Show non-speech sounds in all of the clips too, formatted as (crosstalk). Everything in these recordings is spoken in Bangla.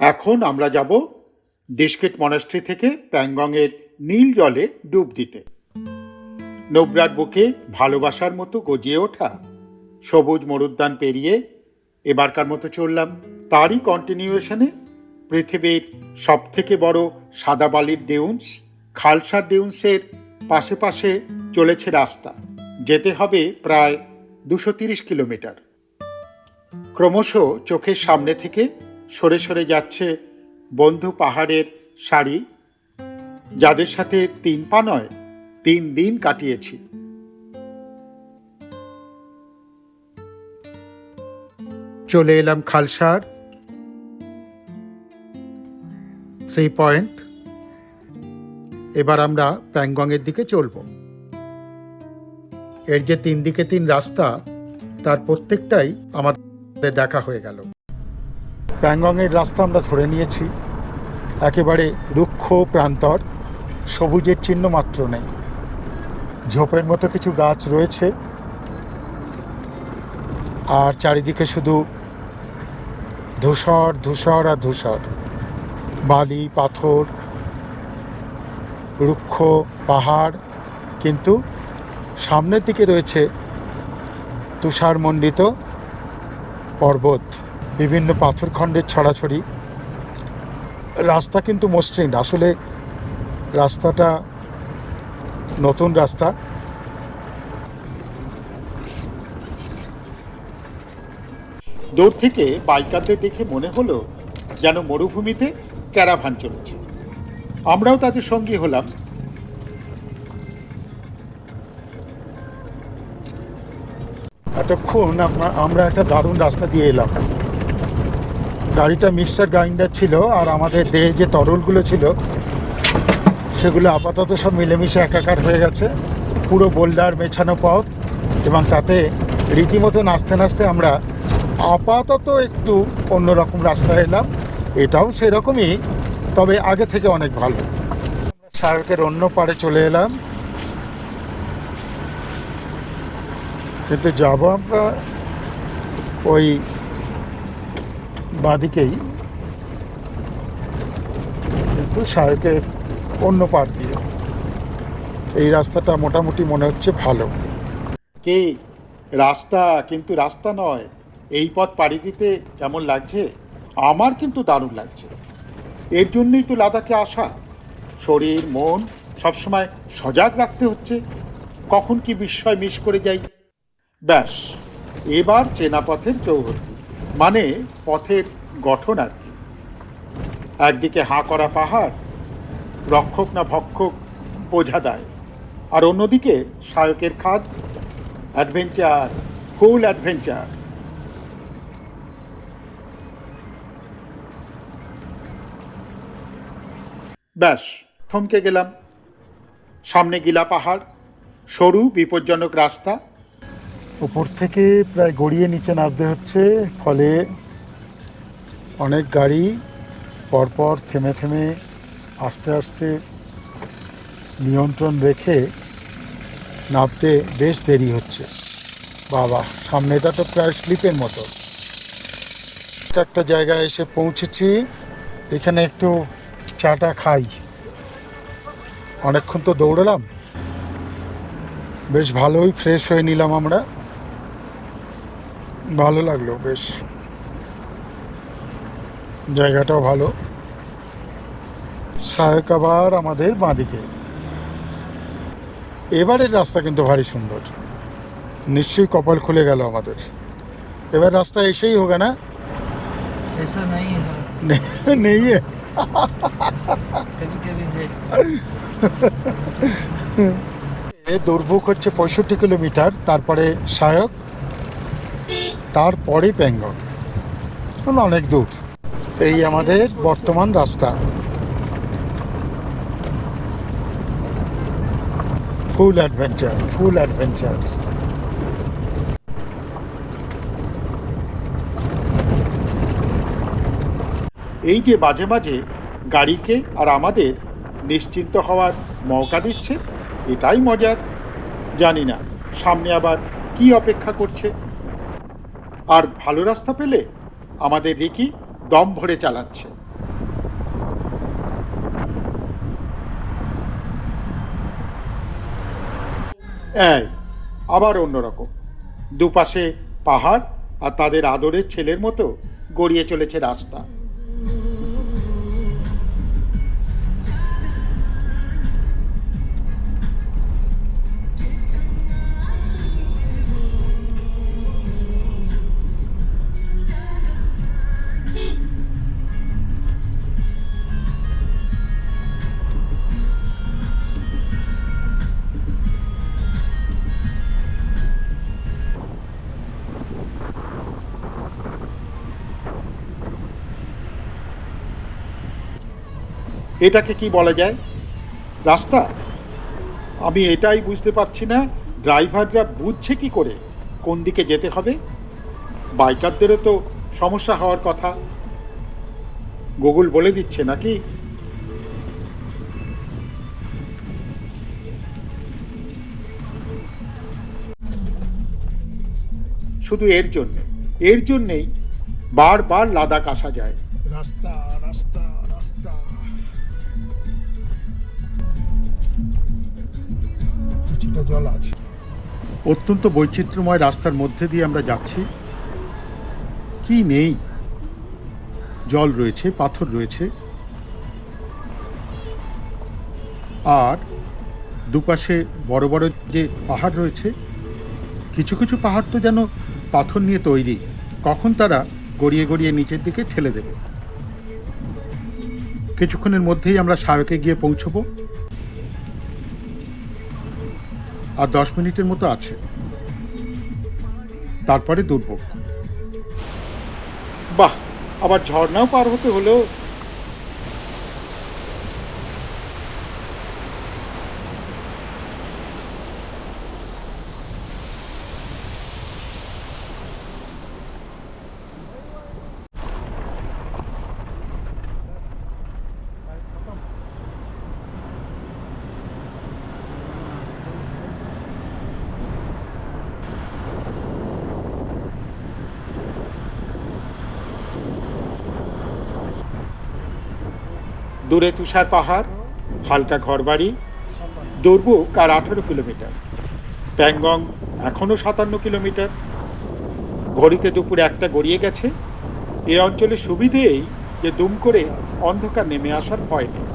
এখন আমরা যাব দেশকেট মনাস্ট্রি থেকে প্যাংগংয়ের নীল জলে ডুব দিতে। নোবরার বুকে ভালোবাসার মতো গজিয়ে ওঠা, সবুজ মরুদ্যান পেরিয়ে এবারকার মতো চললাম তারই কন্টিনিউয়েশনে পৃথিবীর সবথেকে বড় সাদা বালির ডেউন্স খালসার ডেউন্সের পাশে পাশে চলেছে রাস্তা। যেতে হবে প্রায় দুশো তিরিশ কিলোমিটার। ক্রমশ চোখের সামনে থেকে সরে সরে যাচ্ছে বন্ধু পাহাড়ের সারি যাদের সাথে তিন পা নয়, তিন দিন কাটিয়েছি। চলে এলাম খালসার থ্রি পয়েন্ট এবার আমরা প্যাংগংয়ের দিকে চলব। এর যে তিন দিকে তিন রাস্তা, তার প্রত্যেকটাই আমাদের দেখা হয়ে গেল। প্যাংগংয়ের রাস্তা আমরা ধরে নিয়েছি। একেবারে রুক্ষ প্রান্তর, সবুজের চিহ্ন মাত্র নেই। ঝোপের মতো কিছু গাছ রয়েছে। আর চারিদিকে শুধু ধূসর ধূসর আর ধূসর। বালি, পাথর, রুক্ষ, পাহাড়, কিন্তু সামনের দিকে রয়েছে তুষারমণ্ডিত পর্বত। বিভিন্ন পাথরখণ্ডের ছড়াছড়ি। রাস্তা কিন্তু মসৃণ। আসলে রাস্তাটা নতুন রাস্তা। দূর থেকে বাইকারদের দেখে মনে হলো যেন মরুভূমিতে ক্যারাভান চলেছে। আমরাও তাদের সঙ্গী হলাম। এতক্ষণ আমরা একটা দারুণ রাস্তা দিয়ে এলাম। গাড়িটা মিক্সার গ্রাইন্ডার ছিল আর আমাদের দেহে যে তরলগুলো ছিল, সেগুলো আপাতত সব মিলেমিশে একাকার হয়ে গেছে। পুরো বোল্ডার মেছানো পথ এবং তাতে রীতিমতো নাচতে নাচতে আমরা আপাতত একটু অন্যরকম রাস্তায় এলাম। এটাও সেরকমই, তবে আগে থেকে অনেক ভালো। সার্কের অন্য পাড়ে চলে এলাম। কিন্তু যাব আমরা ওই বাঁদিকেই। কিন্তু সার্কের অন্য পাড় দিয়ে। এই রাস্তাটা মোটামুটি মনে হচ্ছে ভালো। কে? রাস্তা? কিন্তু রাস্তা নয়। এই পথ পাড়ি দিতে কেমন লাগছে? আমার কিন্তু দারুণ লাগছে। এর জন্যই তো লাদাখে আসা। শরীর, মন সবসময় সজাগ রাখতে হচ্ছে। কখন কি বিস্ময় মিস করে যাই। ব্যাস, এবার চেনা পথের চৌহদ্দি। মানে পথের গঠন আর কি। একদিকে হাঁ করা পাহাড়, রক্ষক না ভক্ষক বোঝা দেয়। আর অন্যদিকে সায়কের খাদ, অ্যাডভেঞ্চার, ফুল অ্যাডভেঞ্চার। ব্যাস, থমকে গেলাম। সামনে গিলা পাহাড়, সরু বিপজ্জনক রাস্তা। উপর থেকে প্রায় গড়িয়ে নিচে নামতে হচ্ছে। ফলে অনেক গাড়ি পরপর থেমে থেমে আস্তে আস্তে নিয়ন্ত্রণ রেখে নামতে বেশ দেরি হচ্ছে। বাবা সামনেটা তো প্রায় স্লিপের মতো। একটা জায়গায় এসে পৌঁছেছি। এখানে একটু চাটা খাই। অনেকক্ষণ তো দৌড়লাম। বেশ ভালোই ফ্রেশ হয়ে নিলাম আমরা। ভালো লাগল বেশ। জায়গাটাও ভালো। সাহেক আবার আমাদের বাঁদিকে। এবারের রাস্তা কিন্তু ভারী সুন্দর। নিশ্চয়ই কপাল খুলে গেল আমাদের। এবার রাস্তা এসেই হবে না? নেই (laughs) দুর্ভোগ হচ্ছে পঁয়ষট্টি কিলোমিটার তারপরে সায়ক। তারপরে প্যাঙ্গং মানে অনেক দূর। এই আমাদের বর্তমান রাস্তা। Full adventure full adventure. এই যে মাঝে মাঝে গাড়িকে আর আমাদের নিশ্চিন্ত হওয়ার মৌকা দিচ্ছে, এটাই মজার। জানি না, সামনে আবার কি অপেক্ষা করছে। আর ভালো রাস্তা পেলে আমাদের রিকি দম ভরে চালাচ্ছে। আবার অন্যরকম। দুপাশে পাহাড় আর তাদের আদরের ছেলের মতো গড়িয়ে চলেছে রাস্তা। এটাকে কি বলা যায়? রাস্তা? আমি এটাই বুঝতে পারছি না। ড্রাইভাররা বুঝছে কি করে? কোন দিকে যেতে হবে? বাইকারদেরও তো সমস্যা হওয়ার কথা। গুগল বলে দিচ্ছে নাকি? শুধু এর জন্যে। এর জন্যেই বারবার লাদাখ আসা যায়। রাস্তা রাস্তা কিছুটা জল আছে। অত্যন্ত বৈচিত্র্যময় রাস্তার মধ্যে দিয়ে আমরা যাচ্ছি। কি নেই? জল রয়েছে, পাথর রয়েছে। আর দুপাশে বড় বড় যে পাহাড় রয়েছে, কিছু কিছু পাহাড় তো যেন পাথর নিয়ে তৈরি। কখন তারা গড়িয়ে গড়িয়ে নিচের দিকে ঠেলে দেবে? কিছুক্ষণের মধ্যেই আমরা সায়কে গিয়ে পৌঁছবো। আর দশ মিনিটের মতো আছে। তারপরে দুর্ভোগ। বাহ আবার ঝর্ণাও পার হতে হলো দূরে তুষার পাহাড়, হালকা ঘরবাড়ি দুর্বুক আর আঠারো কিলোমিটার। প্যাংগং এখনও সাতান্ন কিলোমিটার। ঘড়িতে দুপুরে একটা গড়িয়ে গেছে। এ অঞ্চলে সুবিধেই যে দুম করে অন্ধকার নেমে আসার ভয় নেই।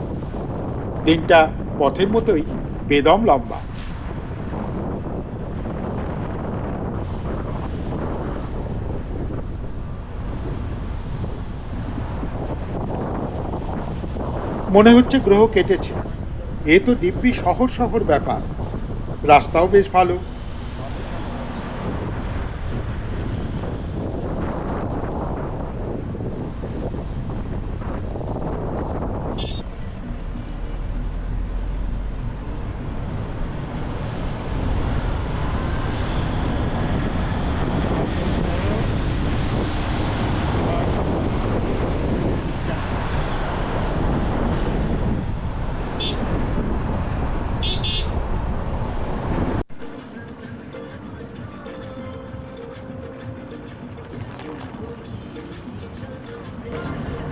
দিনটা পথের মতোই বেদম লম্বা। মনে হচ্ছে গ্রহ কেটেছে। এ তো দিব্যি শহর শহর ব্যাপার। রাস্তাও বেশ ভালো।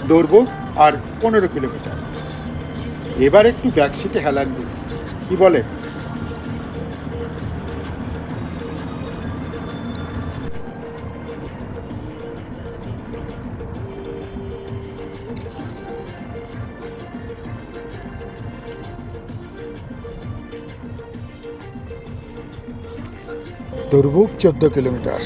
দৌড়বো আর পনেরো কিলোমিটার। এবার একটু ব্যাকসিটে হেলান দিই। কি বলেন? দুর্ভোগ চোদ্দ কিলোমিটার।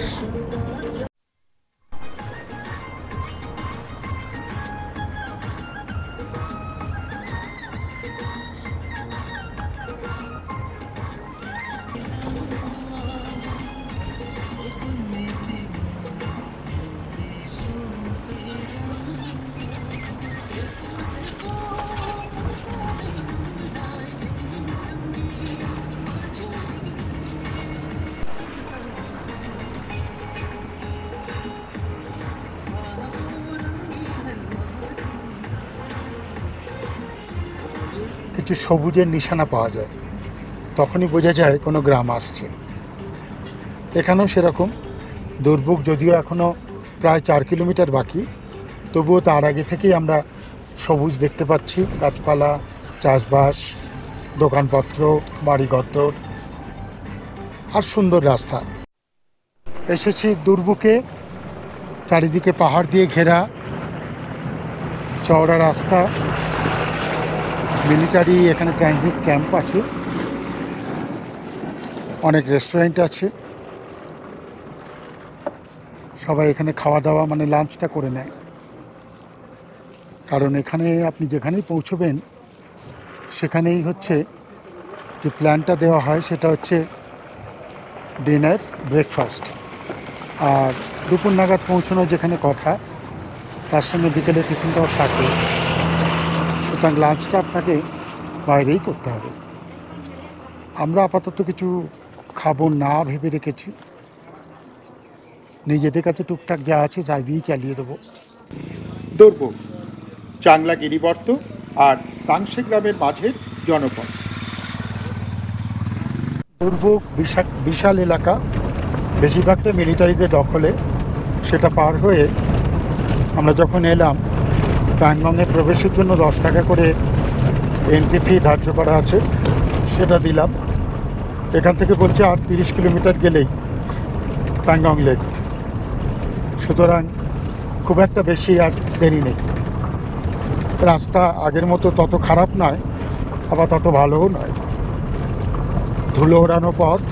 কিছু সবুজের নিশানা পাওয়া যায়। তখনই বোঝা যায় কোনো গ্রাম আসছে। এখানেও সেরকম। দুর্ভোগ যদিও এখনও প্রায় চার কিলোমিটার বাকি, তবুও তার আগে থেকেই আমরা সবুজ দেখতে পাচ্ছি। গাছপালা, চাষবাস, দোকানপত্র, বাড়ি বাড়িঘর আর সুন্দর রাস্তা। এসেছি দুর্বুকে চারিদিকে পাহাড় দিয়ে ঘেরা। চওড়া রাস্তা। মিলিটারি এখানে ট্রানজিট ক্যাম্প আছে। অনেক রেস্টুরেন্ট আছে। সবাই এখানে খাওয়া দাওয়া মানে লাঞ্চটা করে নেয়। কারণ এখানে আপনি যেখানেই পৌঁছবেন, সেখানেই হচ্ছে যে প্ল্যানটা দেওয়া হয়, সেটা হচ্ছে ডিনার ব্রেকফাস্ট আর দুপুর নাগাদ পৌঁছানোর যেখানে কথা, তার সঙ্গে বিকেলে টিফিনটাও থাকে। সুতরাং লাঞ্চটা আপনাকে বাইরেই করতে হবে। আমরা আপাতত কিছু খাব না ভেবে রেখেছি। নিজেদের কাছে টুকটাক যা আছে যাই দিয়েই চালিয়ে দেবো। দুর্ভোগ চাংলা গিরিবর্ত আর তাংশে গ্রামের মাঝের জনপদ। বিশাল বিশাল এলাকা। বেশিরভাগটা মিলিটারিদের দখলে। সেটা পার হয়ে আমরা যখন এলাম প্যাংগংয়ে প্রবেশের জন্য দশ টাকা করে এন্ট্রি ফি ধার্য করা আছে, সেটা দিলাম। এখান থেকে বলছে আর তিরিশ কিলোমিটার গেলেই প্যাংগং লেক। সুতরাং খুব একটা বেশি আর দেরি নেই। রাস্তা আগের মতো তত খারাপ নয়, আবার তত ভালোও নয়। ধুলো ওড়ানো পথ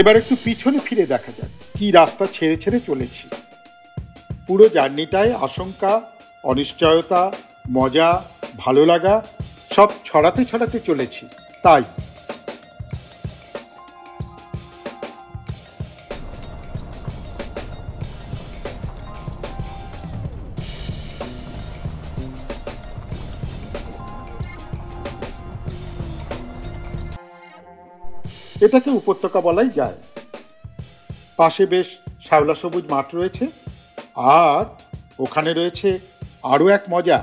এবার একটু পিছনে ফিরে দেখা যাক, কি রাস্তা ছেড়ে ছেড়ে চলেছি। পুরো জার্নিটায় আশঙ্কা, অনিশ্চয়তা, মজা, ভালো লাগা, সব ছড়াতে ছড়াতে চলেছি। তাই এটাকে উপত্যকা বলাই যায়। পাশে বেশ শ্যাওলা সবুজ মাঠ রয়েছে আর ওখানে রয়েছে আরও এক মজা।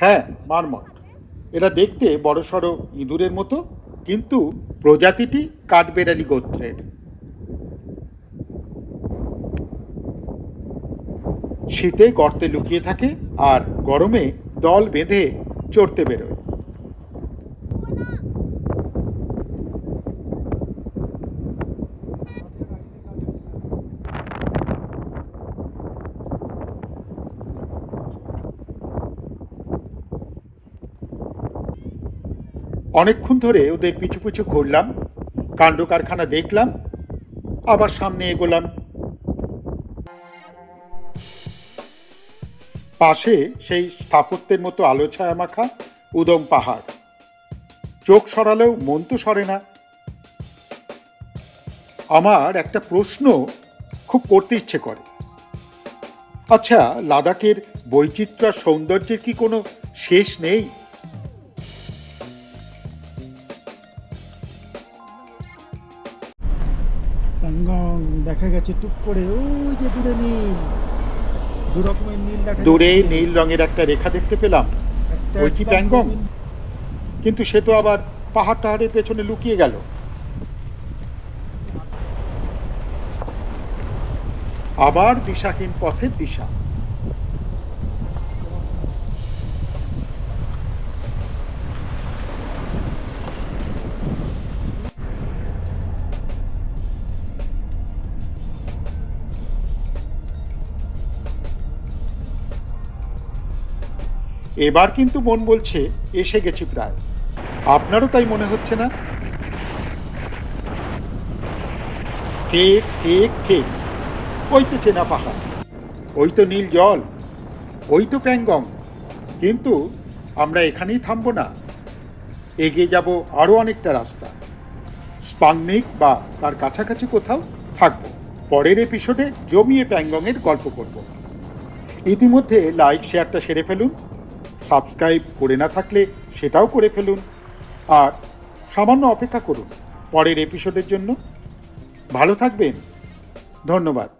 হ্যাঁ মারমট। এরা দেখতে বড়সড় ইঁদুরের মতো, কিন্তু প্রজাতিটি কাঠবেড়ালি গোত্রের। শীতে গর্তে লুকিয়ে থাকে আর গরমে দল বেঁধে চড়তে বেরোয়। অনেকক্ষণ ধরে ওদের পিছু পিছু ঘুরলাম, কাণ্ড কারখানা দেখলাম, আবার সামনে এগোলাম। পাশে সেই স্থাপত্যের মতো আলো ছায়া মাখা উদম পাহাড়। চোখ সরালেও মন তো সরে না। আমার একটা প্রশ্ন খুব করতে ইচ্ছে করে। আচ্ছা লাদাখের বৈচিত্র্য সৌন্দর্যের কি কোনো শেষ নেই? দেখা গেছে, টুক করে, ওই যে দূরে নীল দু রকমের নীল দেখা দূরে নীল রঙের একটা রেখা দেখতে পেলাম। ওই কি প্যাংগং? কিন্তু সে তো আবার পাহাড় টাহাড়ের পেছনে লুকিয়ে গেল। আবার দিশাহীন পথের দিশা। এবার কিন্তু মন বলছে, এসে গেছি প্রায়। আপনারও তাই মনে হচ্ছে না? ঠিক ঠিক ঠিক ওই তো চেনা পাহাড় ওই তো নীল জল। ওই তো প্যাংগং কিন্তু আমরা এখানেই থামবো না। এগিয়ে যাব আরও অনেকটা রাস্তা। স্পাংনিক বা তার কাছাকাছি কোথাও থাকব। পরের এপিসোডে জমিয়ে প্যাংগংয়ের গল্প করব। ইতিমধ্যে লাইক শেয়ারটা সেরে ফেলুন। সাবস্ক্রাইব করে না থাকলে সেটাও করে ফেলুন। আর সামান্য অপেক্ষা করুন পরের এপিসোডের জন্য। ভালো থাকবেন। ধন্যবাদ।